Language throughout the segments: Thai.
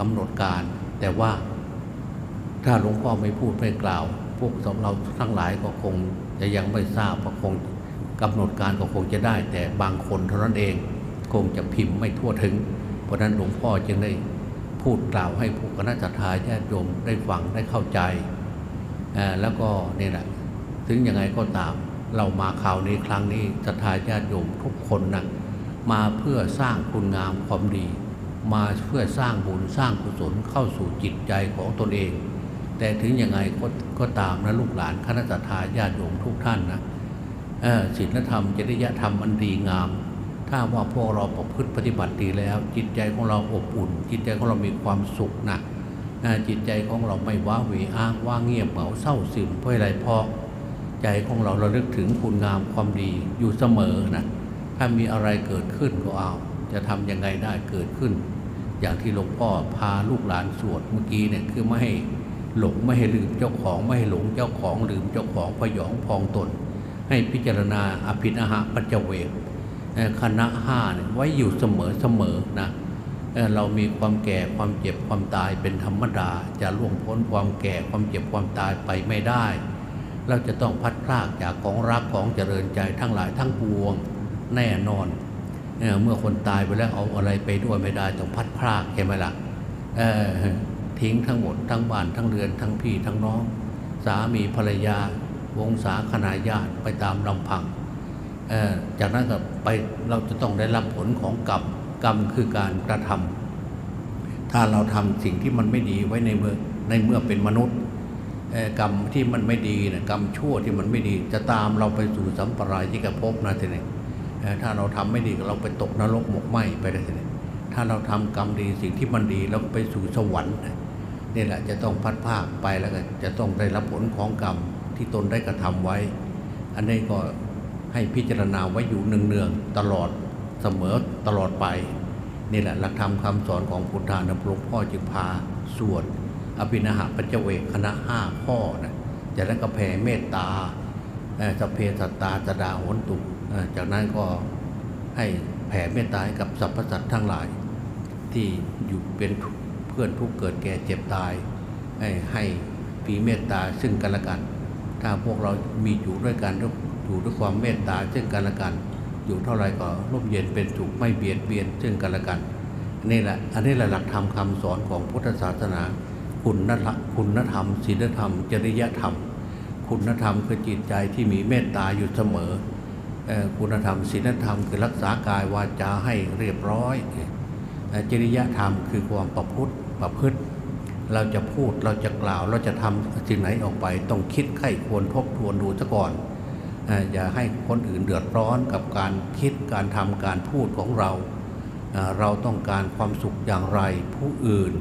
กำหนดการ แต่ว่าถ้าหลวงพ่อไม่พูดไม่กล่าว พวกเราทั้งหลายก็คงจะยังไม่ทราบว่าคงกำหนดการก็คงจะได้ แต่บางคนเท่านั้นเองคงจะพิมพ์ไม่ทั่วถึง เพราะฉะนั้นหลวงพ่อจึงได้พูดกล่าวให้ผู้คณะสัตยาญาติโยมได้ฟังได้เข้าใจแล้วก็นี่แหละถึงยังไงก็ตามเรามาคราวนี้ครั้งนี้สัตยาญาติโยมทุกคนนะมาเพื่อสร้างคุณงามความดี มาเพื่อสร้างบุญสร้างกุศลเข้าสู่จิตใจของตนเอง แต่ถึงยังไงก็ก็ตามนะลูกหลานคณะสัตยาญาติโยมทุกท่านนะศีลธรรมจริยธรรมอันดีงาม ถ้าว่าพวกเราประพฤติปฏิบัติดีแล้ว จิตใจของเราอบอุ่น จิตใจของเรามีความสุขนะจิตใจของเราไม่ว้าเหวอ้างว่างเงียบเหงาเศร้าซึมเพราะอะไรเพราะใจของเราเราลึกถึงคุณงามความดีอยู่เสมอนะถ้ามีอะไรเกิดขึ้นก็เอา จะทำยังไงได้เกิดขึ้น อย่างที่หลวงพ่อพาลูกหลานสวดเมื่อกี้เนี่ยคือไม่ให้หลงไม่ให้ลืมเจ้าของไม่ให้หลงเจ้าของลืมเจ้าของพยองพองตน ให้พิจารณาอภินหะปัจเจเวกคณะห้าเนี่ยไว้อยู่เสมอเสมอนะเรามีความแก่ความเจ็บความตายเป็นธรรมดา จะล่วงพ้นความแก่ความเจ็บความตายไปไม่ได้ เราจะต้องพัดพรากจากของรักของเจริญใจทั้งหลายทั้งปวง แน่นอน เเมื่อคนตายไปแล้วเอาอะไรไปด้วยไม่ได้ต้องพัดพรากใช่ไหมล่ะทิ้งทั้งหมดทั้งบ้านทั้งเรือนทั้งพี่ทั้งน้อง สามีภรรยา วงศาคณาญาติไปตามลำพังจากนั้นก็ไปเราจะต้องได้รับผลของกรรมกรรมคือการกระทำถ้าเราทำสิ่งที่มันไม่ดีไว้ในเมื่อในเมื่อเป็นมนุษย์กรรมที่มันไม่ดีนะกรรมชั่วที่มันไม่ดี จะตามเราไปสู่สัมปรายที่กระพบนะทีนี้ ถ้าเราทำไม่ดีเราไปตกนรกหมกไหมไปได้ทีนี้ถ้าเราทำกรรมดีสิ่งที่มันดีเราไปสู่สวรรค์นี่แหละจะต้องพัดภาคไปแล้วก็จะต้องได้รับผลของกรรมที่ตนได้กระทำไว้ อันนี้ก็ให้พิจารณาไว้อยู่เนืองๆตลอดเสมอตลอดไปนี่แหละหลักธรรมคำสอนของพุทธานะหลวงพ่อจึงพาสวดอภินาหะปัจเจเวกคณะห้าข้อนะจากนั้นก็แผ่เมตตาสเพสัตตาจดาโหนตุ จากนั้นก็ให้แผ่เมตตาให้กับสรรพสัตว์ทั้งหลาย ที่อยู่เป็นเพื่อนทุกเกิดแก่เจ็บตายให้ให้ปีเมตตาซึ่งกันและกัน ถ้าพวกเรามีอยู่ด้วยกันอยู่ด้วยความเมตตาซึ่งกันและกัน อยู่เท่าไรก็ร่มเย็นเป็นสุขไม่เบียดเบียนซึ่งกันและกันนี่แหละอันนี้แหละหลักธรรมคำสอนของพุทธศาสนา คุณธรรมคุณธรรมศีลธรรม จริยธรรม คุณธรรมคือจิตใจที่มีเมตตาอยู่เสมอ คุณธรรมศีลธรรมคือรักษากายวาจาให้เรียบร้อยจริยธรรมคือความประพฤติประพฤติ เราจะพูดเราจะกล่าวเราจะทำสิ่งไหนออกไป ต้องคิดไข้ควรทบทวนดูซะก่อนอย่าให้คนอื่นเดือดร้อนกับการคิดการทำการพูดของเรา เราต้องการความสุขอย่างไรผู้อื่น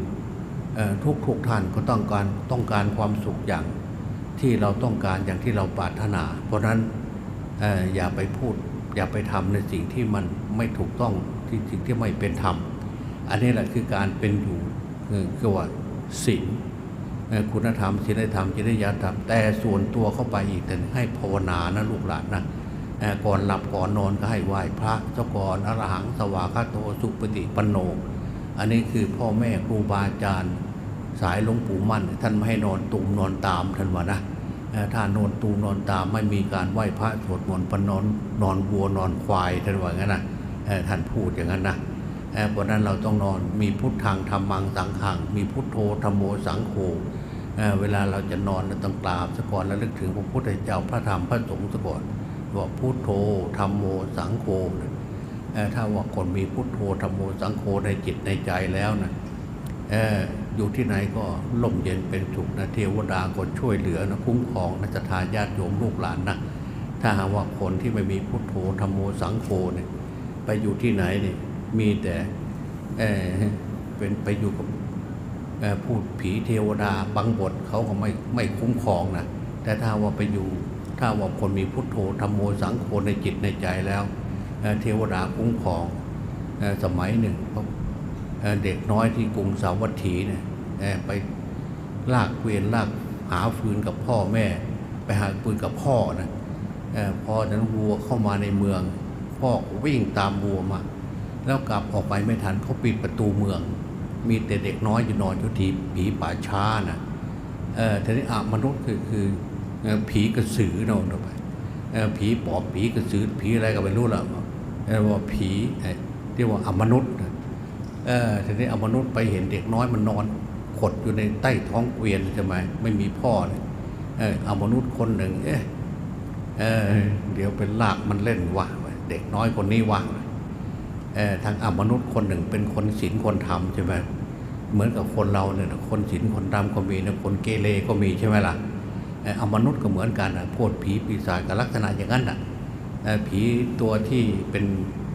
ทุกทุกท่านก็ต้องการต้องการความสุขอย่างที่เราต้องการอย่างที่เราปรารถนา เพราะฉะนั้น อย่าไปพูด อย่าไปทำในสิ่งที่มันไม่ถูกต้องที่สิ่งที่ไม่เป็นธรรม อันนี้แหละคือการเป็นอยู่คือว่าศีลคุณธรรมศีลธรรมจริยธรรม แต่ส่วนตัวเข้าไปอีกแต่ให้ภาวนานะลูกหลานนะก่อนหลับก่อนนอนก็ให้ไหว้พระเจ้าก่อนอรหังสวากาโตสุปฏิปันโน อันนี้คือพ่อแม่ครูบาอาจารย์ สายหลวงปู่มั่น ท่านไม่ให้นอนตุ่มนอนตามท่านว่านะ ถ้านอนตูมนอนตามไม่มีการไหว้พระสวดมนต์ปนนอนนอนวัวนอนควายท่านว่างั้นนะท่านพูดอย่างนั้นนะเพราะนั้นเราต้องนอนมีพุทธังธรรมังสังขัง มีพุทโธธรรมโมสังโฆเเวลาเราจะนอนเราต้องกราบสะก่อนแล้วลึกถึงพระพุทธเจ้าพระธรรมพระสงฆ์สะก่อนว่าพุทโธธรรมโมสังโฆถ้าว่าคนมีพุทโธธรรมโมสังโฆในจิตในใจแล้วนะ อยู่ที่ไหนก็ล่มเย็นเป็นสุขนะเทวดาก็ช่วยเหลือนะคุ้มครองนะจะทายาติโยมลูกหลานนะถ้าหากว่าคนที่ไม่มีพุทโธธรรมโมสังโฆเนี่ยไปอยู่ที่ไหนเนี่ยมีแต่เออเป็นไปอยู่กับพูดผีเทวดาบางบทเขาก็ไม่ไม่คุ้มครองนะแต่ถ้าว่าไปอยู่ถ้าว่าคนมีพุทโธธรรมโมสังโฆในจิตในใจแล้วเเทวดาคุ้มครองออสมัยหนึ่งเขา เด็กน้อยที่กรุงสาวัตถีเนี่ยไปลากเกวียนลากหาฟืนกับพ่อแม่ ไปหาฟืนกับพ่อนะเอ่อพอนั้นวัวเข้ามาในเมือง พ่อวิ่งตามวัวมา แล้วกลับออกไปไม่ทันเขาปิดประตูเมือง มีแต่เด็กน้อยอยู่นอนอยู่ที่ผีป่าช้านะเออทีนี้อามนุษย์คือคือผีกระสือเนอนไปผีปอบผีกระสือผีอะไรก็ไม่รู้ละเออว่าผีเอ่อเรียกว่าอมนุษย์นะ เออทีนี้เอามนุษย์ไปเห็นเด็กน้อยมันนอน ขดอยู่ในใต้ท้องเกวียนใช่ไหมไม่มีพ่อเลยเอออมนุษย์คนหนึ่ง เอ๊ะเออเดี๋ยวเป็นลากมันเล่นว่ะเด็กน้อยคนนี้ว่ะเอ่อทางอมนุษย์คนหนึ่งเป็นคนศีลคนธรรมใช่ไหมเหมือนกับคนเราเนี่ยคนศีลคนธรรมก็มีนะคนเกเรก็มีใช่ไหมล่ะเอ่ออมนุษย์ก็เหมือนกันนะพูดผีปีศาจกับลักษณะอย่างนั้นอะผีตัวที่เป็น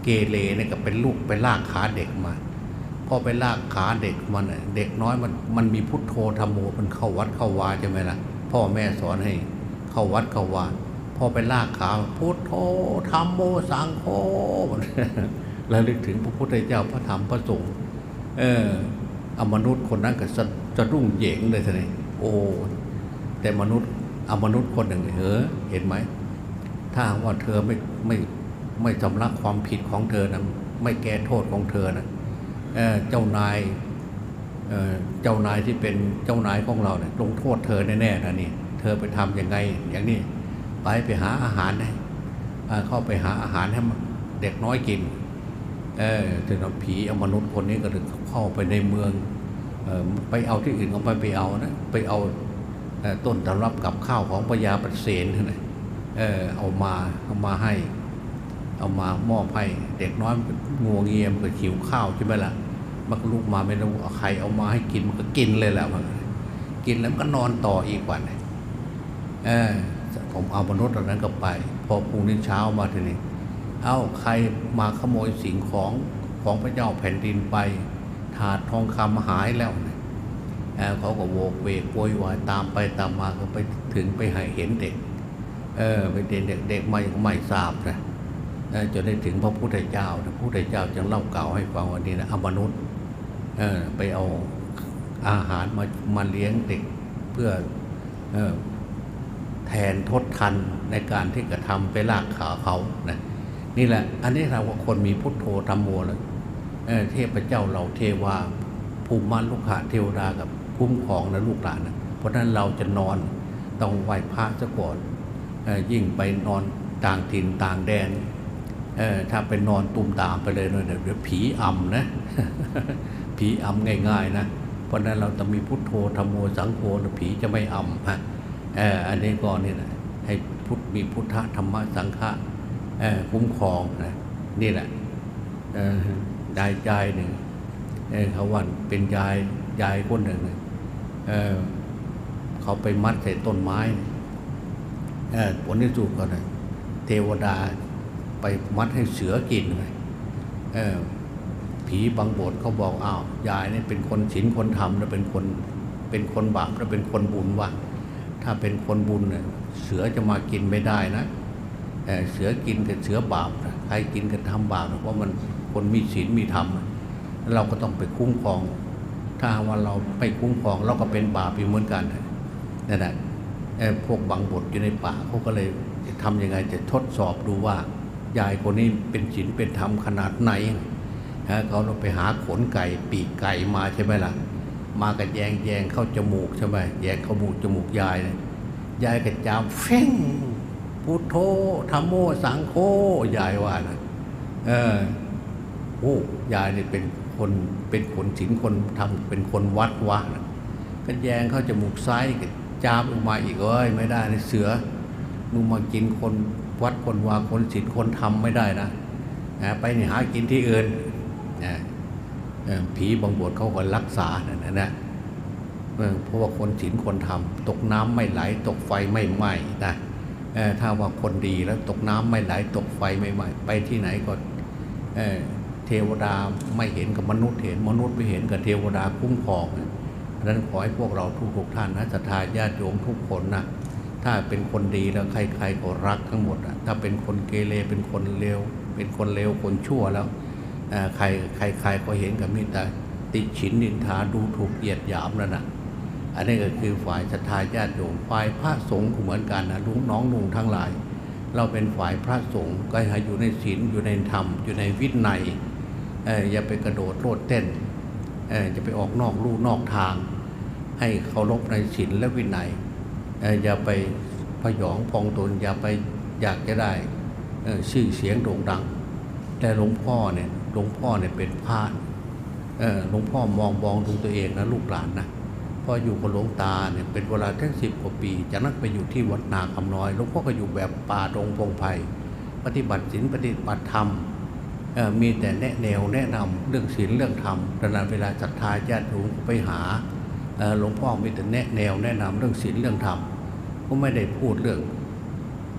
เกเรเนี่ยก็เป็นลูกไปลากขาเด็กมา พอไปลากขาเด็กมันเด็กน้อยมันมันมีพุทโธธรรมโมมันเข้าวัดเข้าวาใช่ไหมล่ะพ่อแม่สอนให้เข้าวัดเข้าวาพอไปลากขาพุทโธธรรมโมสังโฆระลึกถึงพระพุทธเจ้าพระธรรมพระสงฆ์เอออมนุษย์คนนั้นก็จะรุ่งเหยงเลยทีนี้โอ้แต่มนุษย์อมนุษย์คนหนึ่งเออเห็นไหมถ้าว่าเธอไม่ไม่ไม่ชำระความผิดของเธอนะไม่แก้โทษของเธอนะ เจ้านายเจ้านายที่เป็นเจ้านายของเราเนี่ยลงโทษเธอแน่ๆนะนี่ เธอไปทำยังไงอย่างนี้ไปไปหาอาหารให้เข้าไปหาอาหารให้เด็กน้อยกินเออถึงเอาผีเอามนุษย์คนนี้ก็เลยเข้าไปในเมืองไปเอาที่อื่นก็ไปไปเอานะไปเอาต้นตำรับกับข้าวของพญาปเสนนะเออเอามาเอามาให้ เอามามอบให้เด็กน้อยงัวเงียมก็หิวข้าวใช่ไหมล่ะ มันลุกมาไม่รู้เอาใครเอามาให้กินมันก็กินเลยแหละมันกินแล้วมันก็นอนต่ออีกวันเออผมเอามนุษย์เหล่านั้นก็ไป พอพรุ่งนี้เช้ามาทีนี้ เอา้าใครมาขโมยสิ่งของของพระเจ้าแผ่นดินไป ถาดทองคำหายแล้วเนี่ยเขาก็โวกเวกโวยวายตามไปตามมาก็ไปถึงไปหเห็นเด็ก เออไปเด็กเด็กเด็กมาอย่างไม่ทราบนะจนได้ถึงพระพุทธเจ้าพระพุทธเจ้าจึงเล่าเก่าให้ฟังวันนี้นะอมนุษย์ ไปเอาอาหารมามาเลี้ยงเด็กเพื่อออแทนทดทันในการที่กระทำไปลากขาเขานะนี่แหละ อันนี้เราว่าคนมีพุทโธธรรมโมเลยเเทพเจ้าเราเทวาภูมิมันลูกหาเทวดากับคุ้มของนะลูกหลานนะเพราะนั้นเราจะนอนต้องไหว้พระซะก่อนออยิ่งไปนอนต่างถิ่นต่างแดนถ้าไปนอนตุ่มตามไปเลยเนี่ยเดี๋ยวผีอ่ำนะ ผีอำง่ายๆนะเพราะฉะนั้นเราต้องมีพุทโธธรรมโมสังโฆผีจะไม่อำฮะเอออันนี้ก็นี่นะให้พุทธมีพุทธธรรมะสังฆะเออคุ้มครองนะนี่แหละยายยายหนึ่งเออเขาว่าเป็นยายยายคนหนึ่งเออเขาไปมัดใส่ต้นไม้เออผลที่สุดก็เลยเทวดาไปมัดให้เสือกินเลยเออ ผีบางบทเขาบอกอ้าวยายนี่เป็นคนศีลคนธรรมแล้วเป็นคนเป็นคนบาปแล้วเป็นคนบุญว่ะถ้าเป็นคนบุญเนี่ยเสือจะมากินไม่ได้นะเอ่อเสือกินกับเสือบาปนะใครกินกับทำบาปเพราะมันคนมีศีลมีธรรมเราก็ต้องไปคุ้มครอง ถ้าว่าเราไม่คุ้มครองเราก็เป็นบาปอยู่เหมือนกันนั่นแหละพวกบางบทอยู่ในป่าเขาก็เลยจะทำยังไงจะทดสอบดูว่ายายคนนี้เป็นศีลเป็นธรรมขนาดไหน เขาเราไปหาขนไก่ปีกไก่มาใช่ไหมล่ะ มากันแยงแยงเข้าจมูกใช่ไหมแยงเข้ามูกจมูกยายเนี่ยยายกระจามเฟ้งพุทโธธรรมโมสังโฆยายว่านะเออโอ้ยายเนี่ยเป็นคนเป็นคนศีลคนทำเป็นคนวัดวะนะก็แยงเข้าจมูกซ้ายก็จามออกมาอีกเอ้ยไม่ได้นเสือมึงมากินคนวัดคนวาคนศีลคนทำไม่ได้นะไปหากินที่อื่น ผีบางบทเขาก็รักษานะนะนะเออเพราะว่าคนศีลคนทำตกน้ำไม่ไหล ตกไฟไม่ไหม้นะถ้าว่าคนดีแล้วตกน้ำไม่ไหล ตกไฟไม่ไหม้ไปที่ไหนก็เทวดาไม่เห็นกับมนุษย์เห็นมนุษย์ไม่เห็นกับเทวดาคุ้มครองนะเพราะนั้นขอให้พวกเราทุกๆท่านนะศรัทธาญาติโยมทุกคนนะถ้าเป็นคนดีแล้วใครๆก็รักทั้งหมดอะถ้าเป็นคนเกเรเป็นคนเลวเป็นคนเลวคนชั่วแล้ว ใครใครใครก็เห็นกับมิตรติฉินนินทาดูถูกเหยียดหยามนั่นนะอันนี้ก็คือฝ่ายศรัทธาญาติโยมฝ่ายพระสงฆ์เหมือนกันนะลุงน้องลุงทั้งหลาย เราเป็นฝ่ายพระสงฆ์ก็ให้อยู่ในศีลอยู่ในธรรม อยู่ในวินัยเอ่ออย่าไปกระโดดโลดเต้นออจะไปออกนอกลู่นอกทาง ให้เคารพในศีลและวินัยออย่าไปพยองพองตนอย่าไปอยากจะได้ชื่อเสียงโด่งดัง แต่หลวงพ่อเนี่ย หลวงพ่อเนี่ยเป็นพระหลวงพ่อมองมองดูตัวเองนะลูกหลานนะพออยู่กับหลวงตาเนี่ยเป็นเวลาทั้งสิบกว่าปี จากนั้นไปอยู่ที่วัดนาคำน้อยหลวงพ่อก็อยู่แบบป่าดงพงไพ่ปฏิบัติศีลปฏิบัติธรรมมีแต่แนะแนวแนะนำเรื่องศีลเรื่องธรรมดังนั้นเวลาศรัทธาญาติโยมไปหาหลวงพ่อมีแต่แนะแนวแนะนำเรื่องศีลเรื่องธรรมก็ไม่ได้พูดเรื่อง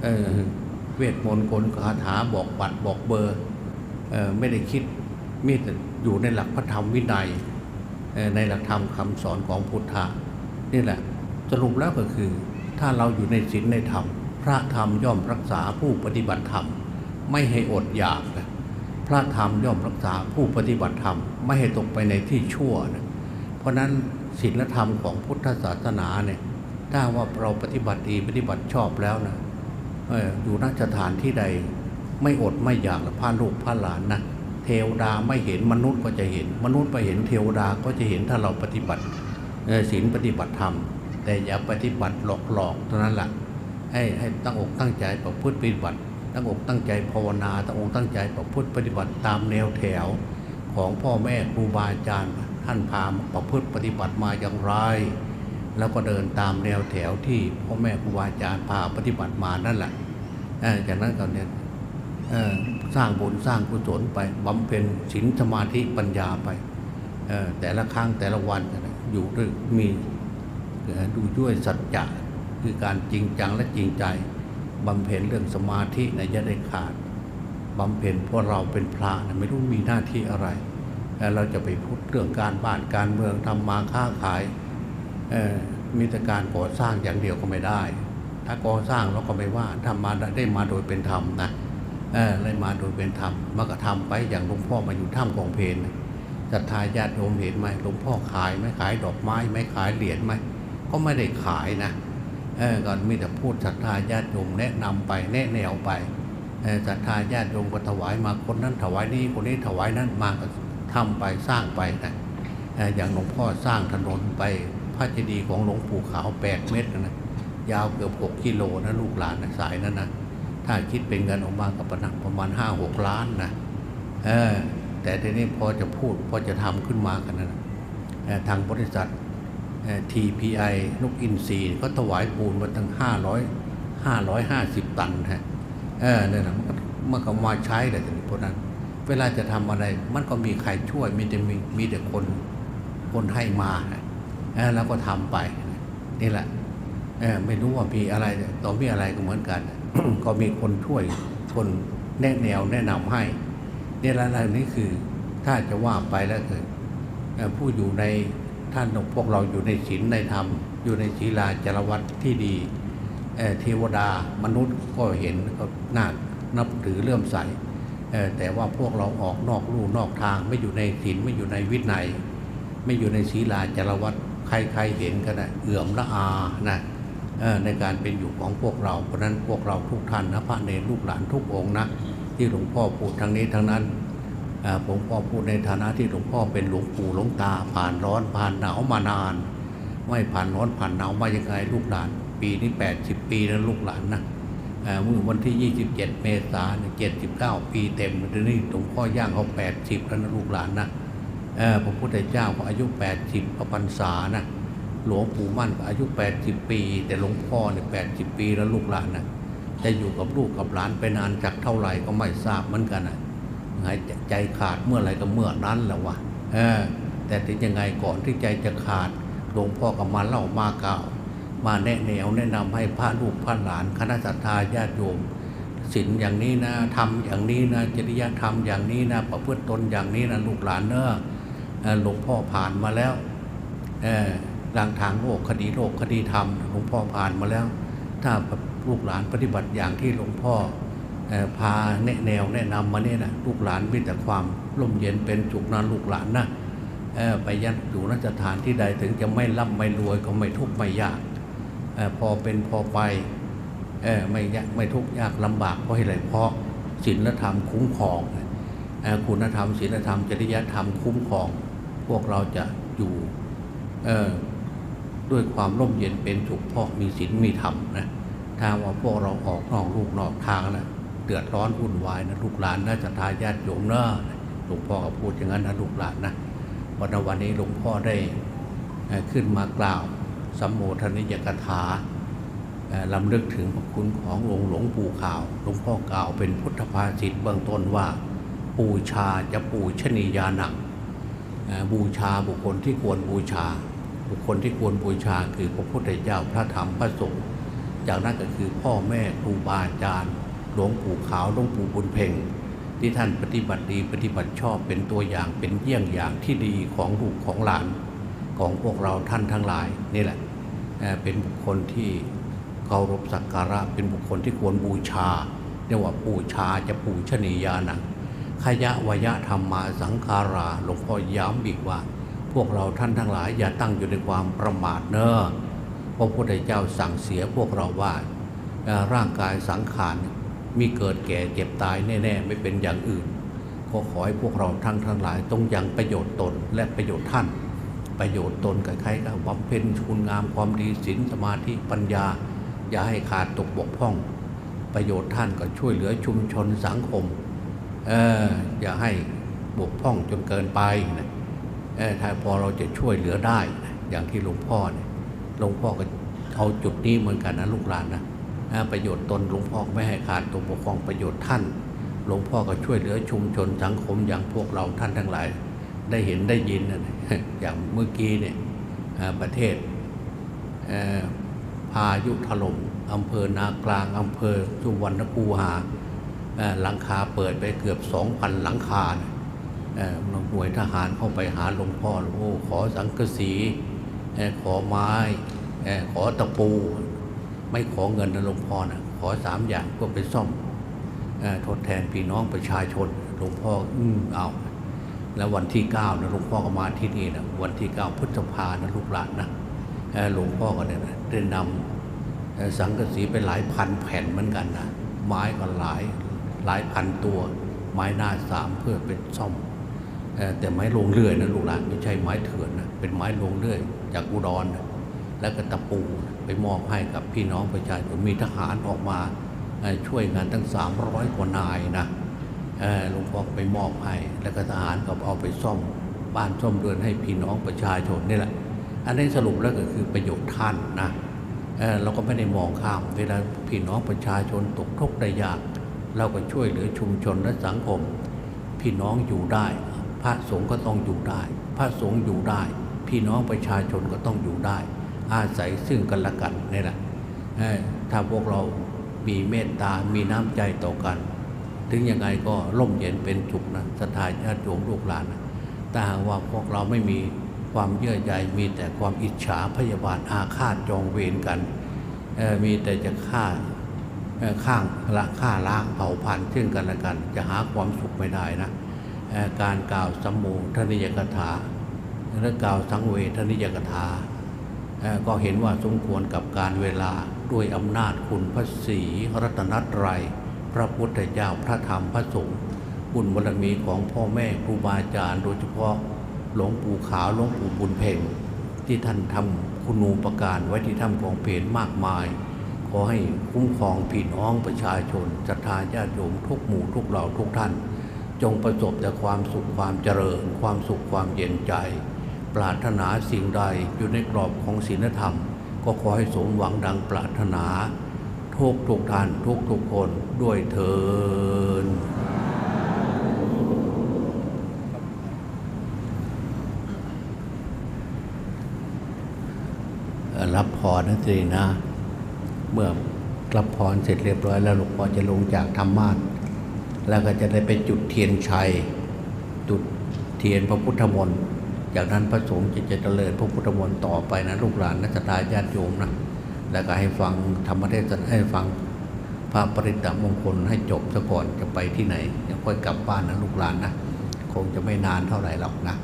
เอเวทมนต์กลคาถาบอกบัตรบอกเบอร์ ไม่ได้คิดมีแต่อยู่ในหลักพระธรรมวินัยในหลักธรรมคำสอนของพุทธะนี่แหละสรุปแล้วก็คือ ถ้าเราอยู่ในศีลในธรรม พระธรรมย่อมรักษาผู้ปฏิบัติธรรม ไม่ให้อดอยากนะพระธรรมย่อมรักษาผู้ปฏิบัติธรรม ไม่ให้ตกไปในที่ชั่วนะเพราะฉะนั้นศีลธรรมของพุทธศาสนาเนี่ยถ้าว่าเราปฏิบัติดีปฏิบัติชอบแล้วนะอออยู่นสถานที่ใด ไม่อดไม่อยากละพาลูกพาหลานนะเทวดาไม่เห็นมนุษย์ก็จะเห็น มนุษย์ไปเห็นเทวดาก็จะเห็นถ้าเราปฏิบัติศีลปฏิบัติธรรม แต่อย่าปฏิบัติหลอกๆเท่านั้นแหละให้ให้ตั้งอกตั้งใจประพฤติปฏิบัติตั้งอกตั้งใจภาวนาตั้งอกตั้งใจประพฤติปฏิบัติตามแนวแถว ของพ่อแม่ครูบาอาจารย์ท่านพาประพฤติปฏิบัติมาอย่างไร แล้วก็เดินตามแนวแถวที่พ่อแม่ครูบาอาจารย์พาปฏิบัติมานั่นแหละจากนั้นก็เนี่ย สร้างบุญสร้างกุศลไปบำเพ็ญศีลสมาธิปัญญาไปแต่ละครั้งแต่ละวันอยู่ด้วยมีดูด้วยสัจจะคือการจริงจังและจริงใจบำเพ็ญเรื่องสมาธิในะยะได้ขาดบำเพ็ญเพราะเราเป็นพระนะไม่รู้มีหน้าที่อะไรแล้วเราจะไปพูดเรื่องการบ้านการเมืองทำมาค้าขายมีแต่การก่อสร้างอย่างเดียวก็ไม่ได้ ถ้าก่อสร้างเราก็ไม่ว่าทำมาได้มาโดยเป็นธรรมนะ เออได้มาโดยเป็นธรรมมันก็ทำไปอย่างหลวงพ่อมาอยู่ถ้ำของเพนศรัทธาญาติโยมเห็นไหมหลวงพ่อขายไหมขายดอกไม้ไหมขายเหรียญไหมก็ไม่ได้ขายนะเออก็มีแต่พูดศรัทธาญาติโยมแนะนำไปแนะแนวไปศรัทธาญาติโยมก็ถวายมาคนนั้นถวายนี้คนนี้ถวายนั้นมาก็ทำไปสร้างไปนะอย่างหลวงพ่อสร้างถนนไปพระเจดีย์ของหลวงปู่ขาว8เมตรนะยาวเกือบ6กิโลนะลูกหลานนะสายนั้นนะ ถ้าคิดเป็นเงินออกมากับประมาณประมาณ5-6ล้านนะเออแต่ทีนี้พอจะพูดพอจะทำขึ้นมากันนะทางบริษัท TPI ลูกอินทรีก็ถวายปูนมาตั้ง 500 550 ตันฮะเออเนี่ยนะมันก็มันก็มาใช้เลยทีนี้พวกนั้น เวลาจะทำอะไรมันก็มีใครช่วยมีแต่มีมีแต่คนคนให้มาเออแล้วก็ทำไปนี่แหละเออไม่รู้ว่ามีอะไรต่อมีอะไรก็เหมือนกัน ก็มีคนช่วยคนแนะแนวแนะนำให้เนี่ยและอะนี่คือถ้าจะว่าไปแล้วคือผู้อยู่ในท่านพวกเราอยู่ในศีลในธรรม อยู่ในศีลาจารวัตที่ดีเทวดามนุษย์ก็เห็นก็น่านับถือเลื่อมใสแต่ว่าพวกเราออกนอกลู่นอกทาง ไม่อยู่ในศีลไม่อยู่ในวินัยไม่อยู่ในศีลาจารวัตใครๆเห็นกันนะเอื่อมละอานะ ในการเป็นอยู่ของพวกเรา เพราะนั้นพวกเราทุกท่านนะพระเนรลูกหลานทุกองค์นะที่หลวงพ่อพูดทางนี้ทางนั้นเอ่อผมก็พูดในฐานะที่หลวงพ่อเป็นหลวงปู่หลวงตา ผ่านร้อนผ่านหนาวมานาน ไม่ผ่านร้อนผ่านหนาวมายังไงลูกหลาน ปีนี้ 80 ปีแล้วลูกหลานนะเมื่อวันที่ 27 เมษายน79 ปีเต็มเดี๋ยวนี้หลวงพ่อย่างเขา 80 แล้วนะลูกหลานนะพระพุทธเจ้าก็อายุ 80พระพรรษานะ หลวงปู่มั่นอายุ 80 ปี แต่หลวงพ่อเนี่ย80ปีแล้วลูกหลานนะจะอยู่กับลูกกับหลานไปนานจากเท่าไหร่ก็ไม่ทราบเหมือนกันนะหายใจขาดเมื่อไหร่ก็เมื่อนั้นแหละวะเออแต่ถึงยังไงก่อนที่ใจจะขาดหลวงพ่อก็มาเล่ามากล่าว มาแนะแนวแนะนำให้พระลูกพระหลานคณะสัตยาญาติโยมศีลอย่างนี้นะทำอย่างนี้นะจริยธรรมอย่างนี้นะประพฤติตนอย่างนี้นะลูกหลานเนอะเอ่อหลวงพ่อผ่านมาแล้ว เออ ทางทางโลกคดีโลกคดีธรรมหลวงพ่อผ่านมาแล้ว ถ้าลูกหลานปฏิบัติอย่างที่หลวงพ่อพาแนะแนวแนะนำมาเนี่ยนะลูกหลานมีแต่ความร่มเย็นเป็นสุขนะลูกหลานนะไปยันอยู่นัสถานที่ใดถึงจะไม่ร่ำไม่รวยก็ไม่ทุกข์ไม่ยากอพอเป็นพอไปอไม่ยากไม่ทุกข์ยากลำบากเพราะอะไรเพราะศีลธรรมคุ้มครองอคุณธรรมศีลธรรมจริยธรรมคุ้มครอง พวกเราจะอยู่ ด้วยความร่มเย็นเป็นสุขเพราะมีศีลมีธรรมนะถ้าว่าพวกเราออกนอกลูกนอกทางแล้วเดือดร้อนวุ่นวายนะลูกหลานน่าจะทายาทโยมเนอะหลวงพ่อก็พูดอย่างนั้นนะลูกหลานนะวันนวันนี้หลวงพ่อได้ขึ้นมากล่าวสัมโมทนิยกถาลำลึกถึงพระคุณของหลวงหลวงปู่ขาวหลวงพ่อกล่าวเป็นพุทธภาษิตเบื้องต้นว่า ปูชาจะปูชนียานังเอ่อบูชาบุคคลที่ควรบูชา บุคคลที่ควรบูชาคือพระพุทธเจ้าพระธรรมพระสงฆ์จากนั้นก็คือพ่อแม่ครูบาอาจารย์หลวงปู่ขาวหลวงปู่บุญเพ่งที่ท่านปฏิบัติดีปฏิบัติชอบเป็นตัวอย่างเป็นเยี่ยงอย่างที่ดีของลูกของหลานของพวกเราท่านทั้งหลายนี่แหละเป็นบุคคลที่เคารพสักการะเป็นบุคคลที่ควรบูชาเรียกว่าบูชาจะปูชนียานังขยะวยะธรรมาสังขาราหลวงพ่อย้ำอีกว่า พวกเราท่านทั้งหลายอย่าตั้งอยู่ในความประมาทเนอะพระพุทธเจ้าสั่งเสียพวกเราว่าร่างกายสังขารมีเกิดแก่เจ็บตายแน่ๆไม่เป็นอย่างอื่น ก็ขอให้พวกเราทั้งทั้งหลายต้องยังประโยชน์ตนและประโยชน์ท่าน ประโยชน์ตนกับใครก็บำเพ็ญคุณงามความดีศีลสมาธิปัญญา อย่าให้ขาดตกบกพร่อง ประโยชน์ท่านก็ช่วยเหลือชุมชนสังคมเอออย่าให้บกพร่องจนเกินไปนะ ถ้าพอเราจะช่วยเหลือได้นะอย่างที่หลวงพ่อเนี่ยหลวงพ่อก็เอาจุดนี้เหมือนกันนะลูกหลานนะประโยชน์ตนหลวงพ่อไม่ให้ขาดตกบกพร่องประโยชน์ท่าน หลวงพ่อก็ช่วยเหลือชุมชนสังคมอย่างพวกเราท่านทั้งหลาย ได้เห็นได้ยินนะอย่างเมื่อกี้เนี่ยประเทศเพายุถล่มอำเภอนากลางอำเภอสุวรรณคูหาหลังคาเปิดไปเกือบ 2,000 หลังคานะ หน่วยทหารเข้าไปหาหลวงพ่อโอ้ขอสังกะสีขอไม้ขอตะปู ไม่ขอเงินนะหลวงพ่อนะขอสามอย่างเพื่อไปซ่อมทดแทนพี่น้องประชาชนหลวงพ่ออืมเอาแล้ววันที่เก้านะหลวงพ่อก็มาที่นี่นะวันที่เก้าพฤษภานะลูกหลานนะหลวงพ่อก็เนี่ยนะได้นำสังกะสีไปหลายพันแผ่นเหมือนกันนะไม้ก็หลายหลายพันตัว ไม้หน้าสามเพื่อเป็นซ่อม แต่ไม้ลงเลื่อยนะลูกหลานไม่ใช่ไม้เถื่อนนะเป็นไม้ลงเลื่อย จากอุดรนะแล้วก็ตะปูไปมอบให้กับพี่น้องประชาชนมีทหารออกมาช่วยงานตั้ง 300 กว่านายนะหลวงพ่อไปมอบให้แล้วก็ทหารก็เอาไปซ่อมบ้านซ่อมเรือนให้พี่น้องประชาชนนี่แหละ อันนี้สรุปแล้วก็คือประโยชน์ท่านนะเเราก็ไม่ได้มองข้ามเวลาพี่น้องประชาชนตกทุกข์ได้ยาก เราก็ช่วยเหลือชุมชนและสังคม พี่น้องอยู่ได้ ระสงฆ์ก็ต้องอยู่ได้ พระสงฆ์อยู่ได้ พี่น้องประชาชนก็ต้องอยู่ได้ อาศัยซึ่งกันและกันนี่แหละถ้าพวกเรามีเมตตา มีน้ำใจต่อกัน ถึงยังไงก็ร่มเย็นเป็นสุขนะศรัทธาญาติโยมลูกหลานนะแต่หากว่าพวกเราไม่มีความเยื่อใยมีแต่ความอิจฉาพยาบาทอาฆาตจองเวรกันมีแต่จะฆ่าข้างละฆ่าล้างเผาพันซึ่งกันและกัน จะหาความสุขไม่ได้นะ การกล่าวสัมโมทนิยกถาและกล่าวสังเวทนิยกถาก็เห็นว่าสมควรกับการเวลาด้วยอำนาจคุณพระศรีรัตนตรัยพระพุทธเจ้าพระธรรมพระสงฆ์บุญบารมีของพ่อแม่ครูบาอาจารย์ โดยเฉพาะหลวงปู่ขาวหลวงปู่บุญเพ่งที่ท่านทำคุณูปการไว้ที่ถ้ำของเพนมากมาย ขอให้คุ้มครองพี่น้องประชาชนศรัทธาญาติโยมทุกหมู่ทุกเหล่าทุกท่าน จงประสบแต่ความสุขความเจริญ ความสุขความเย็นใจ ปรารถนาสิ่งใดอยู่ในกรอบของศีลธรรม ก็ขอให้สมหวังดังปรารถนา ทุกทุกท่านทุกทุกคนด้วยเทินรับพรนะสินะ เมื่อรับพรเสร็จเรียบร้อยแล้วหลวงพ่อจะลงจากธรรมาสน์ แล้วก็จะได้ไปจุดเทียนชัย จุดเทียนพระพุทธมนต์จากนั้นพระสงฆ์จะเจริญพระพุทธมนต์ต่อไปนะลูกหลานนักตาญาติโยมนะแล้วก็ให้ฟังธรรมเทศน์ให้ฟังพระปริตตมงคลให้จบซะก่อนจะไปที่ไหนเดี๋ยวค่อยกลับบ้านนะลูกหลานนะคงจะไม่นานเท่าไหร่หรอกนะ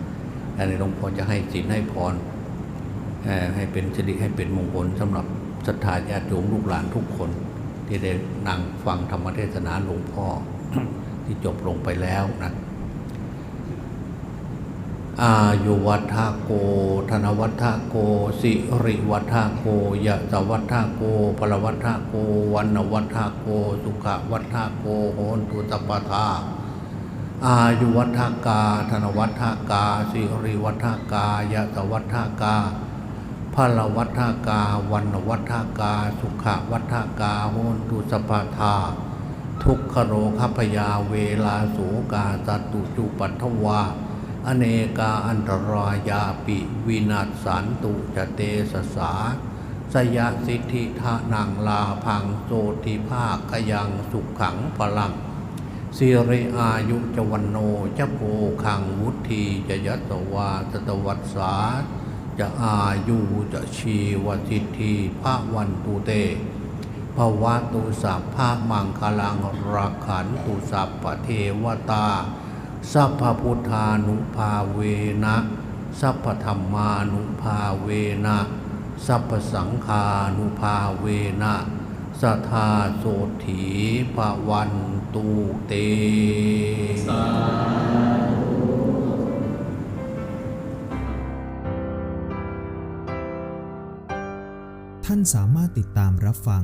แล้วในหลวงพ่อจะให้ศีลให้พรให้เป็นสิริให้เป็นมงคลสำหรับศรัทธาญาติโยมลูกหลานทุกคน ที่ได้นั่งฟังธรรมเทศนาหลวงพ่อ ที่จบลงไปแล้วนะอายุวัฏาโก ธนวัฏาโก สิริวัฏาโกยะสวัฏาโกพลวัฏาโก วันวัฏาโก สุขวัฏาโก โหนตุตปทาอายุวัฏากา ธนวัฏากา สิริวัฏากายะสวัฏากาพลวัฏากา วันวัฏากา สุขวัฏากา โหนตุสปทา ทุกขโรคพยาเวลาโสกาสตุจุปัทวา อเนกาอันตรายาปิวินาศสันตุจเตสสาสยสิทธิทานังลาพังโสติภาคยังสุขขังพลังสิริอายุจวันโนจะโพคังวุธีจะยัตวาตตวัสสาจะอายุจะชีวสิทธิภาวันตุเต ภวะตุสัพพะมังคลังรักขันตุสัพพเทวตา สัพพะพุทธานุภาเวนะ สัพพธรรมานุภาเวนะ สัพพสังฆานุภาเวนะสัทธาโสถีภวันตุเตท่านสามารถติดตามรับฟัง